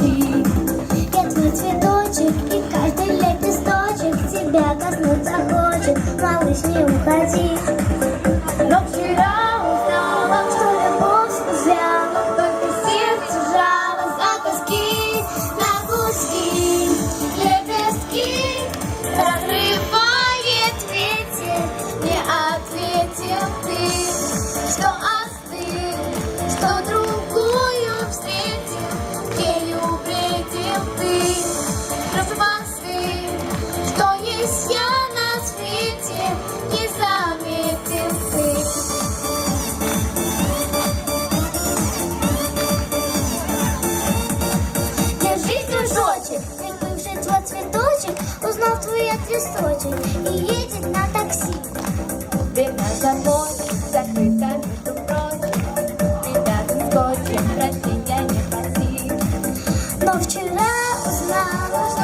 любви. Кетный цветочек и каждый лепесточек тебя коснуться хочет. Малыш, не уходи. Но вчера и едет на такси. Дверь на замок закрыта, между прочим, ребята скотчем, прощения не проси. Но вчера узнала, что